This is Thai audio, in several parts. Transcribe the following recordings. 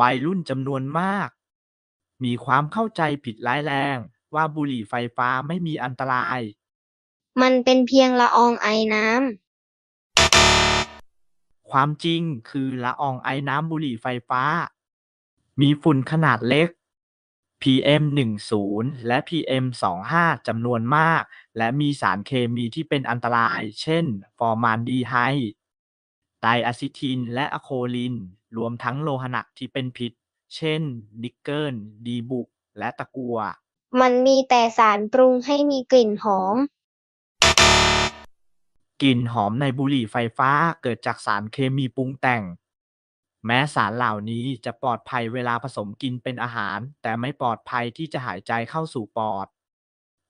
วัยรุ่นจำนวนมาก มีความเข้าใจผิดร้ายแรงว่าบุหรี่ไฟฟ้าไม่มีอันตราย มันเป็นเพียงละอองไอน้ำความจริงคือละอองไอน้ำบุหรี่ไฟฟ้า มีฝุ่นขนาดเล็ก PM 10และ PM 25จำนวนมาก และมีสารเคมีที่เป็นอันตราย เช่น ฟอร์มานดีไฮด์ ไดอะซิทินและอะโคลิน รวมทั้งโลหะหนักที่เป็นพิษ เช่น นิกเกิล ดีบุก และตะกัว มันมีแต่สารปรุงให้มีกลิ่นหอม กลิ่นหอมในบุหรี่ไฟฟ้าเกิดจากสารเคมีปรุงแต่ง แม้สารเหล่านี้จะปลอดภัยเวลาผสมกินเป็นอาหาร แต่ไม่ปลอดภัยที่จะหายใจเข้าสู่ปอด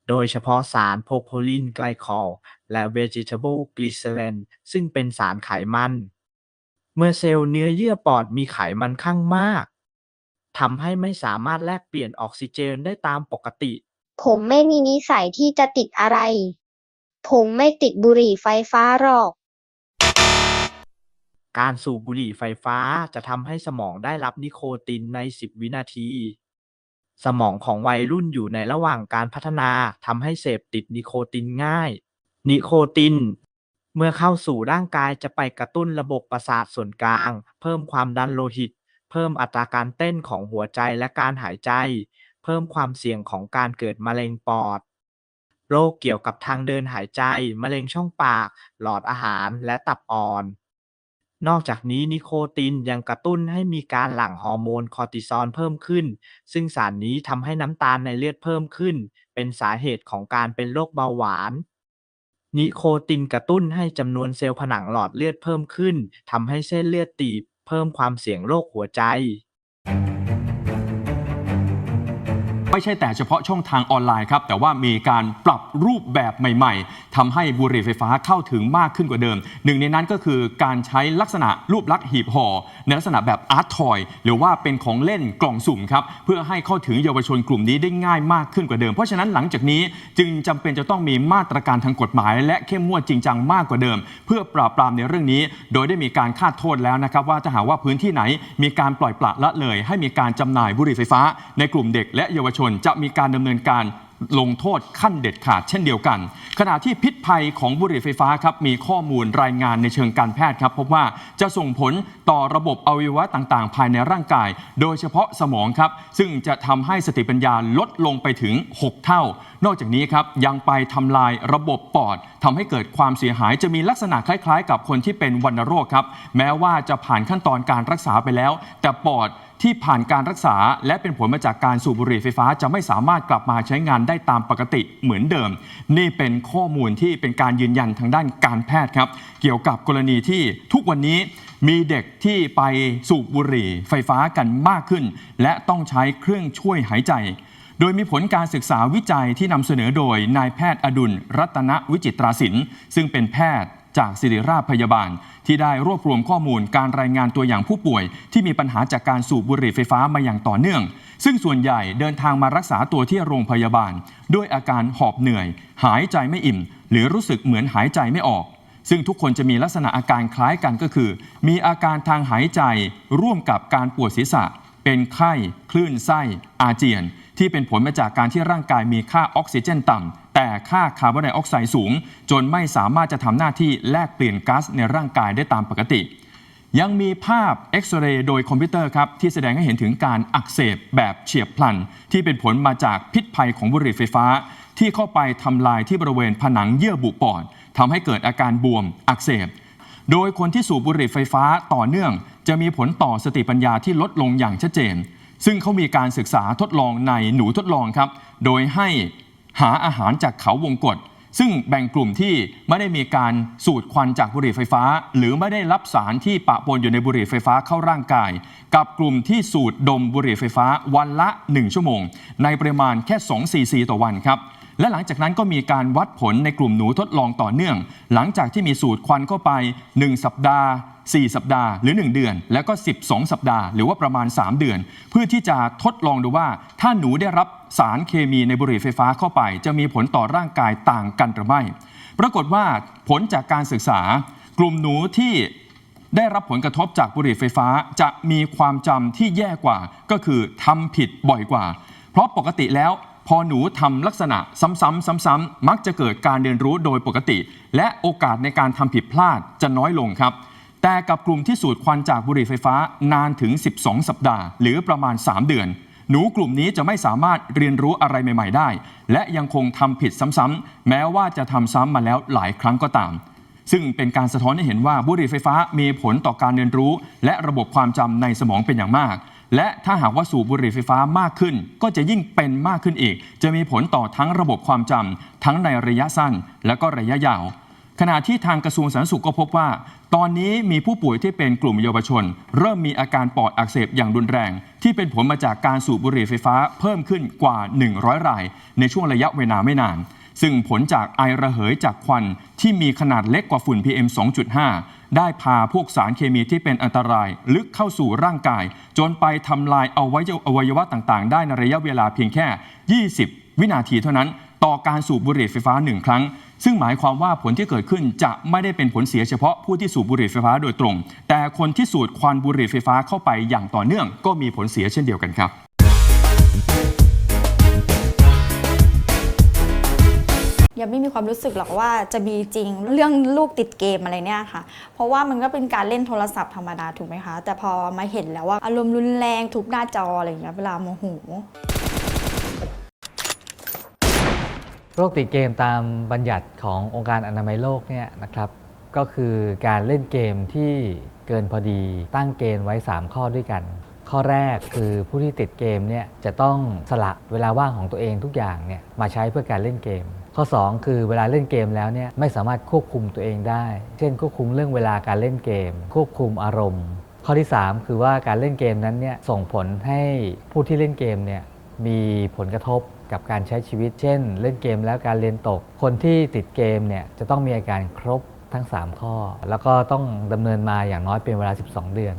โดยเฉพาะสารโพโพลินไกลคอลและ vegetable glycerin ซึ่งเป็นสารไขมัน เมื่อเซลล์เนื้อเยื่อปอดมีไขมันข้างมากทำให้ไม่สามารถแลกเปลี่ยนออกซิเจนได้ตามปกติ ผมไม่มีนิสัยที่จะติดอะไร ผมไม่ติดบุหรี่ไฟฟ้าหรอก การสูบบุหรี่ไฟฟ้าจะทำให้สมองได้รับนิโคตินใน 10 วินาที สมองของวัยรุ่นอยู่ในระหว่างการพัฒนาทำให้เสพติดนิโคตินง่าย นิโคติน เมื่อเข้าสู่ร่างกายจะไปกระตุ้นระบบประสาทส่วนกลาง เพิ่มความดันโลหิต เพิ่มอัตราการเต้นของหัวใจและการหายใจ เพิ่มความเสี่ยงของการเกิดมะเร็งปอด โรคเกี่ยวกับทางเดินหายใจ มะเร็งช่องปาก หลอดอาหารและตับอ่อน นอกจากนี้นิโคตินยังกระตุ้นให้มีการหลั่งฮอร์โมนคอร์ติซอลเพิ่มขึ้น ซึ่งสารนี้ทำให้น้ำตาลในเลือดเพิ่มขึ้น เป็นสาเหตุของการเป็นโรคเบาหวาน นิโคตินกระตุ้นให้จำนวนเซลล์ผนังหลอดเลือดเพิ่มขึ้นทำให้เส้นเลือดตีบ เพิ่มความเสี่ยงโรคหัวใจ ไม่ใช่แต่เฉพาะช่องทางออนไลน์ครับแต่ว่ามีการปรับรูปแบบใหม่ ๆทำให้บุหรี่ไฟฟ้าเข้าถึงมากขึ้นกว่าเดิม หนึ่งในนั้นก็คือการใช้ลักษณะรูปลักษณ์หีบห่อในลักษณะแบบอาร์ตทอยหรือว่าเป็นของเล่นกล่องสุ่มครับเพื่อให้เข้าถึงเยาวชนกลุ่มนี้ได้ง่ายมากขึ้นกว่าเดิม เพราะฉะนั้นหลังจากนี้จึงจำเป็นจะต้องมีมาตรการทางกฎหมาย และเข้มงวดจริงจังมากกว่าเดิม เพื่อปราบปรามในเรื่องนี้ โดยได้มีการคาดโทษแล้วนะครับว่าถ้าหาว่าพื้นที่ไหนมีการปล่อยปละละเลย ให้มีการจำหน่ายบุหรี่ไฟฟ้า ในกลุ่มเด็กและเยาวชนจะมีการดำเนินการลงโทษขั้นเด็ดขาดเช่นเดียวกัน ขณะที่พิษภัยของบุหรี่ไฟฟ้าครับมีข้อมูลรายงานในเชิงการแพทย์ครับพบว่าจะส่งผลต่อระบบอวัยวะต่างๆ ภายในร่างกาย โดยเฉพาะสมองครับ ซึ่งจะทำให้สติปัญญาลดลงไปถึง 6 เท่า นอกจากนี้ครับยังไปทำลายระบบปอดทำให้เกิดความเสียหายจะมีลักษณะคล้าย ๆ กับคนที่เป็นวัณโรคครับแม้ว่าจะผ่านขั้นตอนการรักษาไปแล้ว แต่ปอดที่ผ่านการรักษา และเป็นผลมาจากการสูบบุหรี่ไฟฟ้าจะไม่สามารถกลับมาใช้งานได้ตามปกติเหมือนเดิม นี่เป็นข้อมูลที่เป็นการยืนยันทางด้านการแพทย์ครับ เกี่ยวกับกรณีที่ทุกวันนี้มีเด็กที่ไปสูบบุหรี่ไฟฟ้ากันมากขึ้น และต้องใช้เครื่องช่วยหายใจ โดยมีผลการศึกษาวิจัยที่นำเสนอโดยนายแพทย์อดุลรัตนวิจิตราศิลป์ซึ่งเป็นแพทย์ จากศิริราชพยาบาล ที่ได้รวบรวมข้อมูลการรายงานตัวอย่างผู้ป่วย ที่มีปัญหาจากการสูบบุหรี่ไฟฟ้ามาอย่างต่อเนื่อง ซึ่งส่วนใหญ่เดินทางมารักษาตัวที่โรงพยาบาล ด้วยอาการหอบเหนื่อย หายใจไม่อิ่ม หรือรู้สึกเหมือนหายใจไม่ออก ซึ่งทุกคนจะมีลักษณะอาการคล้ายกันก็คือ มีอาการทางหายใจร่วมกับการปวดศีรษะ เป็นไข้ คลื่นไส้ อาเจียน ที่เป็นผลมาจากการที่ร่างกายมีค่าออกซิเจนต่ำ แต่ค่าคาร์บอนไดออกไซด์สูง จนไม่สามารถจะทำหน้าที่แลกเปลี่ยนก๊าซในร่างกายได้ตามปกติ ยังมีภาพเอ็กซเรย์โดยคอมพิวเตอร์ครับ ที่แสดงให้เห็นถึงการอักเสบแบบเฉียบพลัน ที่เป็นผลมาจากพิษภัยของบุหรี่ไฟฟ้า ที่เข้าไปทำลายที่บริเวณผนังเยื่อบุปอดทำให้เกิดอาการบวมอักเสบโดยคนที่สูบบุหรี่ไฟฟ้าต่อเนื่อง จะมีผลต่อสติปัญญาที่ลดลงอย่างชัดเจน ซึ่งเขามีการศึกษาทดลองในหนูทดลองครับ โดยให้ หาอาหารจากเขาวงกฏซึ่งแบ่งกลุ่มที่ไม่ได้มีการสูดควันจากบุหรี่ไฟฟ้า หรือไม่ได้รับสารที่ปะปนอยู่ในบุหรี่ไฟฟ้าเข้าร่างกาย กับกลุ่มที่สูดดมบุหรี่ไฟฟ้าวันละ 1 ชั่วโมง ในปริมาณแค่ 2 ซีซีต่อวันครับและหลังจากนั้นก็มีการวัดผลในกลุ่มหนูทดลองต่อเนื่อง หลังจากที่มีสูตรควันเข้าไป 1 สัปดาห์ 4 สัปดาห์หรือ 1 เดือน แล้วก็ 12 สัปดาห์ หรือว่าประมาณ 3 เดือน เพื่อที่จะทดลองดูว่า ถ้าหนูได้รับสารเคมีในบุหรี่ไฟฟ้าเข้าไป จะมีผลต่อร่างกายต่างกันหรือไม่ ปรากฏว่าผลจากการศึกษากลุ่มหนูที่ได้รับผลกระทบจากบุหรี่ไฟฟ้าจะมีความจำที่แย่กว่า ก็คือทำผิดบ่อยกว่า เพราะปกติแล้วพอหนูทำลักษณะซ้ำๆซ้ำๆมักจะเกิดการเรียนรู้โดยปกติ และโอกาสในการทำผิดพลาดจะน้อยลงครับ แต่กับกลุ่มที่สูดควันจากบุหรี่ไฟฟ้านานถึง 12 สัปดาห์ หรือประมาณ 3 เดือน หนูกลุ่มนี้จะไม่สามารถเรียนรู้อะไรใหม่ ๆ ได้ และยังคงทำผิดซ้ำๆแม้ว่าจะทำซ้ำมาแล้วหลายครั้งก็ตาม ซึ่งเป็นการสะท้อนให้เห็นว่าบุหรี่ไฟฟ้ามีผลต่อการเรียนรู้ และระบบความจำในสมองเป็นอย่างมาก และถ้าหากว่าสูบบุหรี่ไฟฟ้ามากขึ้น ก็จะยิ่งเป็นมากขึ้นอีก จะมีผลต่อทั้งระบบความจำทั้งในระยะสั้น และก็ระยะยาว ขณะที่ทางกระทรวงสาธารณสุขก็พบว่า ตอนนี้มีผู้ป่วยที่เป็นกลุ่มเยาวชน เริ่มมีอาการปอดอักเสบอย่างรุนแรง ที่เป็นผลมาจากการสูบบุหรี่ไฟฟ้าเพิ่มขึ้นกว่า 100 ราย ในช่วงระยะเวลาไม่นาน ซึ่งผลจากไอระเหยจากควันที่มีขนาดเล็กกว่าฝุ่น PM 2.5 ได้พาพวกสารเคมีที่เป็นอันตราย ลึกเข้าสู่ร่างกาย จนไปทำลายอวัยวอวัยวะต่างๆ ได้ในระยะเวลาเพียงแค่ 20 วินาทีเท่านั้น ต่อการสูบบุหรี่ไฟฟ้าหนึ่งครั้ง ซึ่งหมายความว่าผลที่เกิดขึ้นจะไม่ได้เป็นผลเสียเฉพาะผู้ที่สูบบุหรี่ไฟฟ้าโดยตรง แต่คนที่สูดควันบุหรี่ไฟฟ้าเข้าไปอย่างต่อเนื่อง ก็มีผลเสียเช่นเดียวกันครับยังไม่มีความรู้สึกหรอกว่าจะมีจริงเรื่องลูกติดเกมอะไรเนี่ยค่ะ เพราะว่ามันก็เป็นการเล่นโทรศัพท์ธรรมดาถูกไหมคะ แต่พอมาเห็นแล้วว่าอารมณ์รุนแรงทุบหน้าจออะไรอย่างเงี้ยเวลาโมโห โรคติดเกมตามบัญญัติขององค์การอนามัยโลกเนี่ยนะครับ ก็คือการเล่นเกมที่เกินพอดีตั้งเกณฑ์ไว้ 3 ข้อด้วยกัน ข้อแรกคือผู้ที่ติดเกมเนี่ยจะต้องสละเวลาว่างของตัวเองทุกอย่างเนี่ยมาใช้เพื่อการเล่นเกม ข้อ 2 คือเวลาเล่นเกมแล้วเนี่ยไม่สามารถควบคุมตัวเองได้ เช่นควบคุมเรื่องเวลาการเล่นเกม ควบคุมอารมณ์ ข้อที่ 3 คือว่าการเล่นเกมนั้นเนี่ยส่งผลให้ผู้ที่เล่นเกมเนี่ยมีผลกระทบ กับการใช้ชีวิต เช่น เล่นเกมแล้วการเรียนตก คนที่ติดเกมเนี่ยจะต้องมีอาการครบทั้ง 3 ข้อ แล้วก็ต้องดำเนินมาอย่างน้อยเป็นเวลา 12 เดือน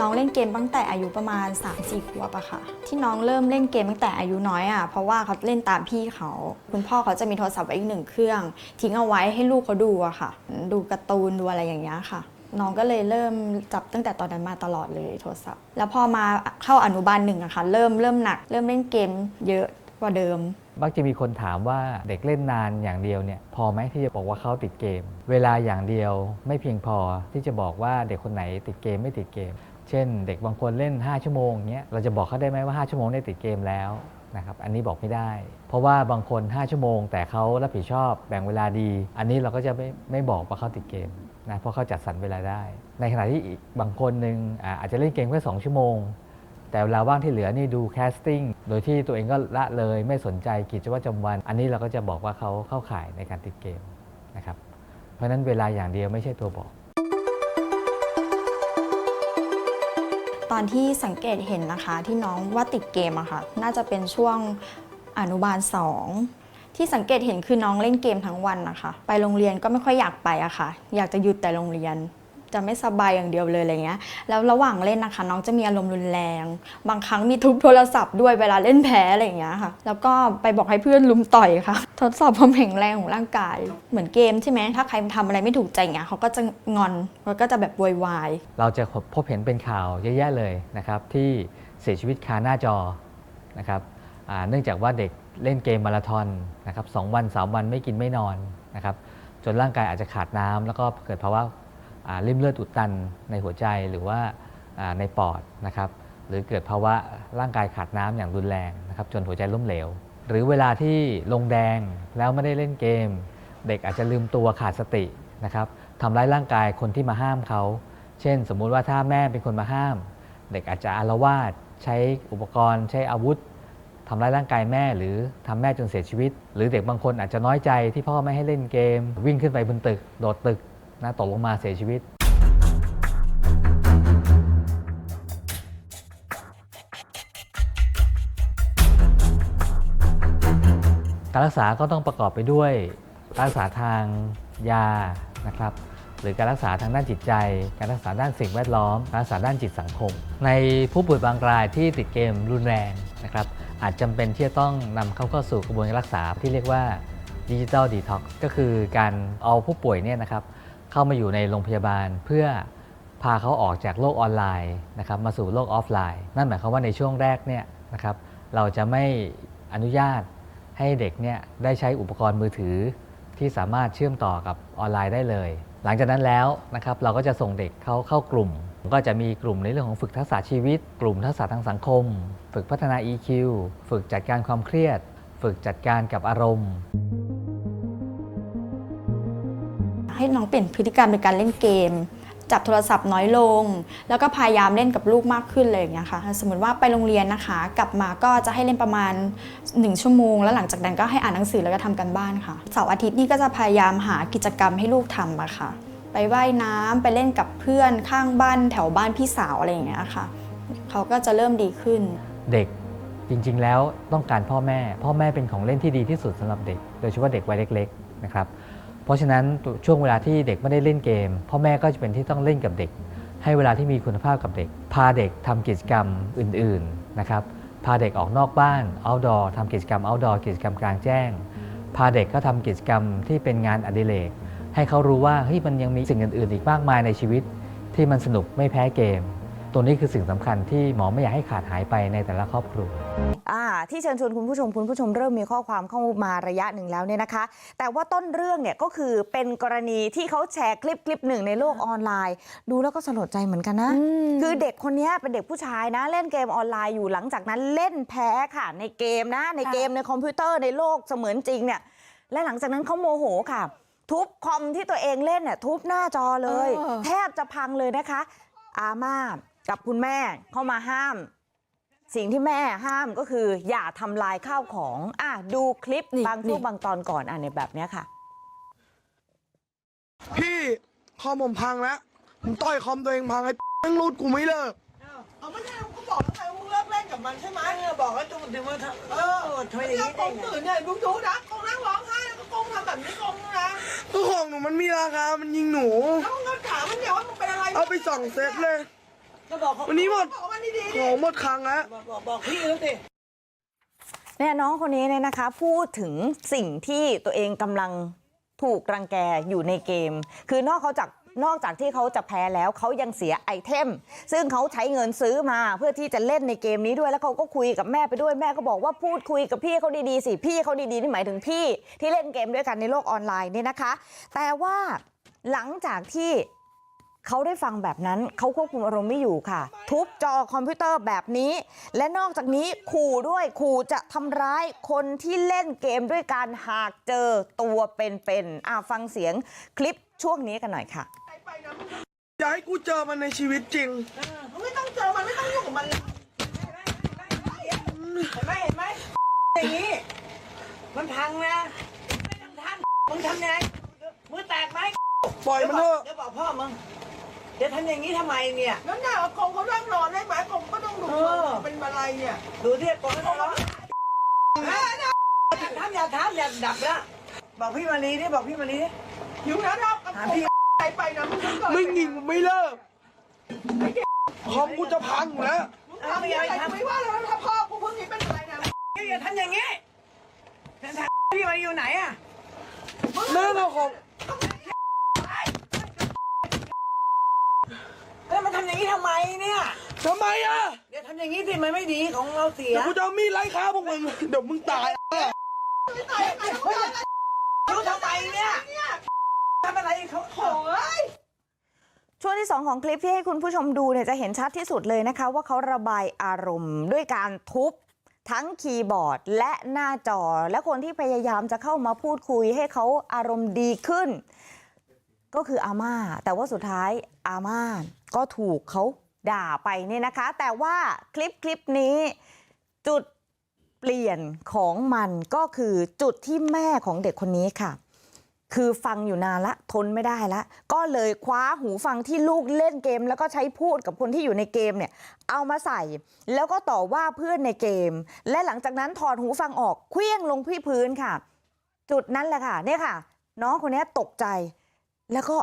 น้องเล่นเกมตั้งแต่อายุประมาณ 3-4ขวบอะค่ะ ที่น้องเริ่มเล่นเกมตั้งแต่อายุน้อยอะเพราะว่าเขาเล่นตามพี่เขา คุณพ่อเขาจะมีโทรศัพท์ไว้อีกหนึ่งเครื่อง ทิ้งเอาไว้ให้ลูกเขาดูอะค่ะ ดูการ์ตูนดูอะไรอย่างเงี้ยค่ะ น้องก็เลยเริ่มจับตั้งแต่ตอนนั้นมาตลอดเลยโทรศัพท์ แล้วพอมาเข้าอนุบาลหนึ่งอะค่ะเริ่มเริ่มหนัก เริ่มเล่นเกมเยอะกว่าเดิมมักจะมีคนถามว่าเด็กเล่นนานอย่างเดียวเนี่ยพอไหมที่จะบอกว่าเขาติดเกม เวลาอย่างเดียวไม่เพียงพอที่จะบอกว่าเด็กคนไหนติดเกมไม่ติดเกม เช่น เด็กบางคนเล่น 5 ชั่วโมงเงี้ยเราจะบอกเขาได้ไหมว่า 5 ชั่วโมงได้ติดเกมแล้วนะครับอันนี้บอกไม่ได้ เพราะว่าบางคน 5 ชั่วโมง แต่เขารับผิดชอบแบ่งเวลาดี อันนี้เราก็จะไม่ไม่บอกว่าเขาติดเกม นะเพราะเขาจัดสรรเวลาได้ ในขณะที่อีกบางคนหนึ่งอาจจะเล่นเกมแค่2ชั่วโมง แต่เวลาว่างที่เหลือนี่ดูแคสติ้งโดยที่ตัวเองก็ละเลยไม่สนใจกิจวัตรประจำวัน อันนี้เราก็จะบอกว่าเขาเข้าข่ายในการติดเกมนะครับเพราะนั้นเวลาอย่างเดียวไม่ใช่ตัวบอกตอนที่สังเกตเห็นนะคะที่น้องว่าติดเกมอะค่ะน่าจะเป็นช่วงอนุบาลสอง ที่สังเกตเห็นคือน้องเล่นเกมทั้งวันนะคะ ไปโรงเรียนก็ไม่ค่อยอยากไปอะค่ะ อยากจะหยุดแต่โรงเรียน จะไม่สบายอย่างเดียวเลยอะไรเงี้ย แล้วระหว่างเล่นนะคะ น้องจะมีอารมณ์รุนแรง บางครั้งมีทุบโทรศัพท์ด้วยเวลาเล่นแพ้อะไรเงี้ยค่ะ แล้วก็ไปบอกให้เพื่อนลุมต่อยค่ะ ทดสอบความแข็งแรงของร่างกาย เหมือนเกมใช่ไหมถ้าใครทำอะไรไม่ถูกใจอย่างเงี้ยเขาก็จะงอนเขาก็จะแบบโวยวาย เราจะพบเห็นเป็นข่าวเยอะแยะเลยนะครับที่เสียชีวิตคาหน้าจอนะครับ เนื่องจากว่าเด็กเล่นเกมมาราธอนนะครับสองวันสามวันไม่กินไม่นอนนะครับจนร่างกายอาจจะขาดน้ำแล้วก็เกิดภาวะริ่มเลือดอุดตันในหัวใจหรือว่าในปอดนะครับหรือเกิดภาวะร่างกายขาดน้ำอย่างรุนแรงนะครับจนหัวใจล้มเหลว หรือเวลาที่ลงแดงแล้วไม่ได้เล่นเกม เด็กอาจจะลืมตัวขาดสตินะครับทำร้ายร่างกายคนที่มาห้ามเขา เช่น สมมุติว่าถ้าแม่เป็นคนมาห้าม เด็กอาจจะอารวาสใช้อุปกรณ์ ใช้อาวุธ ทำร้ายร่างกายแม่หรือทำแม่จนเสียชีวิต หรือเด็กบางคนอาจจะน้อยใจที่พ่อไม่ให้เล่นเกม วิ่งขึ้นไปบนตึก โดดตึกนะตกลงมาเสียชีวิต การรักษาก็ต้องประกอบไปด้วยการรักษาทางยานะครับหรือการรักษาทางด้านจิตใจ การรักษาด้านสิ่งแวดล้อม การรักษาด้านจิตสังคม ในผู้ป่วยบางรายที่ติดเกมรุนแรงนะครับ อาจจำเป็นที่จะต้องนำเข้าเข้าสู่กระบวนการรักษาที่เรียกว่าดิจิ t a ลดีท็อกก็คือการเอาผู้ป่วยเนี่ยนะครับเข้ามาอยู่ในโรงพยาบาลเพื่อพาเขาออกจากโลกออนไลน์นะครับมาสู่โลกออฟไลน์ นั่นหมายความว่าในช่วงแรกเนี่ยนะครับเราจะไม่อนุญาตให้เด็กเนี่ยได้ใช้อุปกรณ์มือถือที่สามารถเชื่อมต่อกับออนไลน์ได้เลย หลังจากนั้นแล้วนะครับเราก็จะส่งเด็กเขาเข้ากลุ่ม ก็จะมีกลุ่มในเรื่องของฝึกทักษะชีวิต กลุ่มทักษะทางสังคม ฝึกพัฒนา EQ ฝึกจัดการความเครียด ฝึกจัดการกับอารมณ์ ให้น้องเปลี่ยนพฤติกรรมในการเล่นเกม จับโทรศัพท์น้อยลง แล้วก็พยายามเล่นกับลูกมากขึ้นเลยอย่างเงี้ยค่ะ สมมติว่าไปโรงเรียนนะคะ กลับมาก็จะให้เล่นประมาณ 1 ชั่วโมง แล้วหลังจากนั้นก็ให้อ่านหนังสือแล้วก็ทำกันบ้านค่ะเสาร์อาทิตย์นี่ก็จะพยายามหากิจกรรมให้ลูกทำอะค่ะ ไปว่ายน้ำไปเล่นกับเพื่อนข้างบ้านแถวบ้านพี่สาวอะไรอย่างเงี้ยค่ะเขาก็จะเริ่มดีขึ้น เด็กจริงๆแล้วต้องการพ่อแม่ พ่อแม่เป็นของเล่นที่ดีที่สุดสำหรับเด็ก โดยเฉพาะเด็กวัยเล็กๆนะครับเพราะฉะนั้นช่วงเวลาที่เด็กไม่ได้เล่นเกม พ่อแม่ก็จะเป็นที่ต้องเล่นกับเด็ก ให้เวลาที่มีคุณภาพกับเด็ก พาเด็กทำกิจกรรมอื่นๆนะครับพาเด็กออกนอกบ้าน outdoor ทำกิจกรรม outdoor กิจกรรมกลางแจ้ง พาเด็กก็ทำกิจกรรมที่เป็นงานอดิเรก ให้เขารู้ว่าเฮ้ยมันยังมีสิ่งอื่น ๆ อีกมากมายในชีวิต ที่มันสนุกไม่แพ้เกม ตัวนี้คือสิ่งสำคัญที่หมอไม่อยากให้ขาดหายไปในแต่ละครอบครัวอ่าที่เชิญชวนคุณผู้ชมคุณผู้ชมเริ่มมีข้อความเข้ามาระยะหนึ่งแล้วเนี่ยนะคะ แต่ว่าต้นเรื่องเนี่ยก็คือเป็นกรณีที่เขาแชร์คลิปคลิปหนึ่งในโลกออนไลน์ ดูแล้วก็สลดใจเหมือนกันนะ คือเด็กคนนี้เป็นเด็กผู้ชายนะ เล่นเกมออนไลน์อยู่หลังจากนั้นเล่นแพ้ค่ะ ในเกมนะ ในเกมในคอมพิวเตอร์ในโลกเสมือนจริงเนี่ยและหลังจากนั้นเขาโมโหค่ะ ทุบคอมที่ตัวเองเล่นเนี่ยทุบหน้าจอเลยเออแทบจะพังเลยนะคะอาม่ากับคุณแม่เข้ามาห้ามสิ่งที่แม่ห้ามก็คืออย่าทำลายข้าวของอะดูคลิปนี่บางช่วงนี่บางตอนก่อนอะในแบบเนี้ยค่ะ พี่คอมผมพังแล้วผมต่อยคอมตัวเองพังไอ้ยังรูดกูไม่เลิกเอาไม่ได้กูบอกแล้วไงมึงเลิกเล่นกับมันใช่ไหมเออบอกแล้วจุงถึงว่าเออทำไมอย่างนี้ได้ไงตื่นเนี่ยดูดูนะกงนั่งร้องำแบบนี้กงนะก็ของหนูมันมีราคา มันยิงหนู แล้วมึงก็ถามมันเดี๋ยวว่ามึงเป็นอะไรเอาไปสองเซตเลย ก็บอกเขาวันนี้หมด บอกมันดีๆดิของหมดครั้งแล้ว บอกบอกบอกพี่แล้วสิ เนี่ยน้องคนนี้เนี่ยนะคะพูดถึงสิ่งที่ตัวเองกำลังถูกรังแกอยู่ในเกม คือนอกเขาจาก นอกจากที่เขาจะแพ้แล้วเขายังเสียไอเทม ซึ่งเขาใช้เงินซื้อมาเพื่อที่จะเล่นในเกมนี้ด้วยแล้วเขาก็คุยกับแม่ไปด้วยแม่ก็บอกว่าพูดคุยกับพี่เขาดีๆสิพี่เขาดีๆนี่หมายถึงพี่ ที่เล่นเกมด้วยกันในโลกออนไลน์เนี่ยนะคะ แต่ว่าหลังจากที่เขาได้ฟังแบบนั้นเขาควบคุมอารมณ์ไม่อยู่ค่ะ ทุบจอคอมพิวเตอร์แบบนี้ และนอกจากนี้ขู่ด้วยขู่จะทำร้ายคนที่เล่นเกมด้วยการหากเจอตัวเป็นๆอะฟังเสียงคลิปช่วงนี้กันหน่อยค่ะ อย่าให้กูเจอมันในชีวิตจริงมึงไม่ต้องเจอมันไม่ต้องยุ่งกับมันเลยเห็นไหมเห็นไหมอย่างนี้ มันพังนะไม่ต้องทำมึงทำยังไงมือแตกไหมปล่อยมันเถอะเดี๋ยวบอกพ่อมึงเดี๋ยวทำอย่างนี้ทำไมเนี่ยนั่นน่ะกงเขานั่งนอนได้ไหมกงก็ต้องดูเป็นอะไรเนี่ยดูที่กงเขาร้องทำอย่าทำอย่าดับละบอกพี่มาลีนี่บอกพี่มาลีนี่หิวนะดอกถามพี่ ไปไปนะมึงต้องเกิดไม่ยิงกูไม่เลิกคอมกูจะพังอยู่แล้วทำอะไรทำไม่ว่าแล้วถ้าพ่อกูเพิ่งนี้เป็นอะไรนะอย่าทำอย่างนี้ถามพี่มาอยู่ไหนอะแม่เราของแล้วมันทำอย่างนี้ทำไมเนี่ยทำไมอะเดี๋ยวทำอย่างนี้สิมันไม่ดีของเราเสียเดี๋ยวกูจะเอามีดไล่ฆ่าพวกมึงเดี๋ยวมึงตายรู้ทำไมเนี่ยทำ อะไรเขาโอ้ยช่วงที่ 2 ของคลิปที่ให้คุณผู้ชมดูเนี่ยจะเห็นชัดที่สุดเลยนะคะ ว่าเขาระบายอารมณ์ด้วยการทุบทั้งคีย์บอร์ดและหน้าจอ และคนที่พยายามจะเข้ามาพูดคุยให้เขาอารมณ์ดีขึ้น ก็คืออาม่า แต่ว่าสุดท้ายอาม่าก็ถูกเขาด่าไปเนี่ยนะคะ แต่ว่าคลิปคลิปนี้จุดเปลี่ยนของมันก็คือจุดที่แม่ของเด็กคนนี้ค่ะ คือฟังอยู่นานละทนไม่ได้ละก็เลยคว้าหูฟังที่ลูกเล่นเกมแล้วก็ใช้พูดกับคนที่อยู่ในเกมเนี่ยเอามาใส่แล้วก็ต่อว่าเพื่อนในเกม และหลังจากนั้นถอดหูฟังออกเคลี้ยงลงที่พื้นค่ะ จุดนั้นแหละค่ะเนี่ยค่ะ น้องคนนี้ตกใจ แล้วก็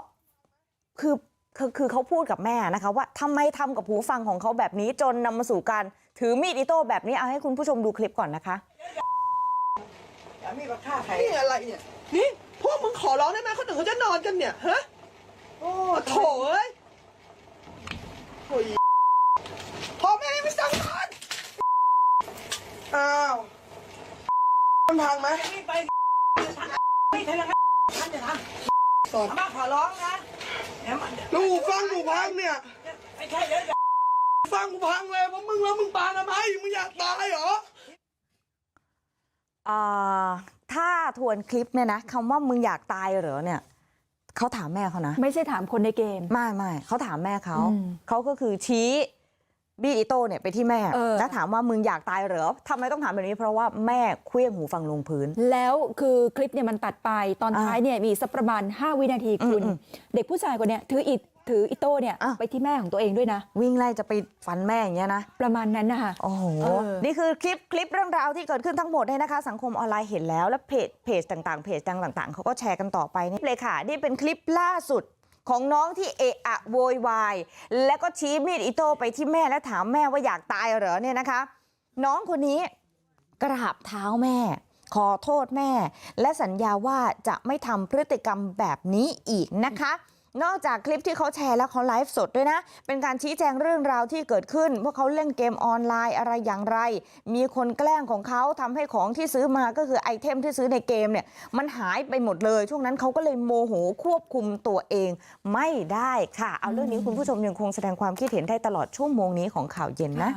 คือคือคือเขาพูดกับแม่นะคะ ว่าทำไมทำกับหูฟังของเขาแบบนี้จนนำมาสู่การถือมีดอิโต้แบบนี้เอาให้คุณผู้ชมดูคลิปก่อนนะคะอย่ามีมาฆ่าใครนี่อะไรเนี่ยนี่ พวกมึงขอร้องได้ไหมคนอื่นเขาจะนอนกันเนี่ยฮะโอ้โถเอ้ยโอ้ยพ่อแม่ไม่สั่งสอนอ้าวมันพังไหมไม่ไปไม่ใช่แล้วท่านจะทำตอบอามาขอร้องนะเดี๋ยวมันแล้วหูฟังกูพังเนี่ยไม่ใช่เดี๋ยวฟังกูพังเลยเพราะมึงแล้วมึงปาทำไมมึงอยากตายเหรอ อ่า ถ้าทวนคลิปเนี่ยนะคำว่ามึงอยากตายเหรอเนี่ยเขาถามแม่เขานะ ไม่ใช่ถามคนในเกม ไม่ไม่เขาถามแม่เขาอืมเขาก็คือชี้บีอิโต้เนี่ยไปที่แม่เออแล้วถามว่ามึงอยากตายเหรอทำไมต้องถามแบบนี้เพราะว่าแม่เคลี้ยงหูฟังลงพื้น แล้วคือคลิปเนี่ยมันตัดไปตอนอ่าท้ายเนี่ยมีสักประมาณ 5 วินาทีคุณอืมเด็กผู้ชายคนเนี้ยถืออิด ถืออิโต้เนี่ยอะไปที่แม่ของตัวเองด้วยนะ วิ่งไล่จะไปฟันแม่อย่างเงี้ยนะ ประมาณนั้นนะคะโอ้โหเออนี่คือคลิปคลิปเรื่องราวที่เกิดขึ้นทั้งหมดเนี่ยนะคะ สังคมออนไลน์เห็นแล้ว และเพจเพจต่างๆเพจดังต่าง ๆเขาก็แชร์กันต่อไปนี่เลยค่ะ นี่เป็นคลิปล่าสุดของน้องที่เอะอะโวยวาย แล้วก็ชี้มีดอิโต้ไปที่แม่และถามแม่ว่าอยากตายเหรอเนี่ยนะคะ น้องคนนี้กราบเท้าแม่ ขอโทษแม่ และสัญญาว่าจะไม่ทำพฤติกรรมแบบนี้อีกนะคะน อกจากคลิปที่เขาแชร์แล้วเขาไลฟ์สดด้วยนะเป็นการชี้แจงเรื่องราวที่เกิดขึ้นว่าเขาเล่นเกมออนไลน์อะไรอย่างไรมีคนแกล้งของเขาทำให้ของที่ซื้อมาก็คือไอเทมที่ซื้อในเกมเนี่ยมันหายไปหมดเลยช่วงนั้นเขาก็เลยโมโหควบคุมตัวเองไม่ได้ค่ะเอาเรื่องนี้คุณผู้ชมยังคงแสดงความคิดเห็นได้ตลอดชั่วโมงนี้ของข่าวเย็นนะ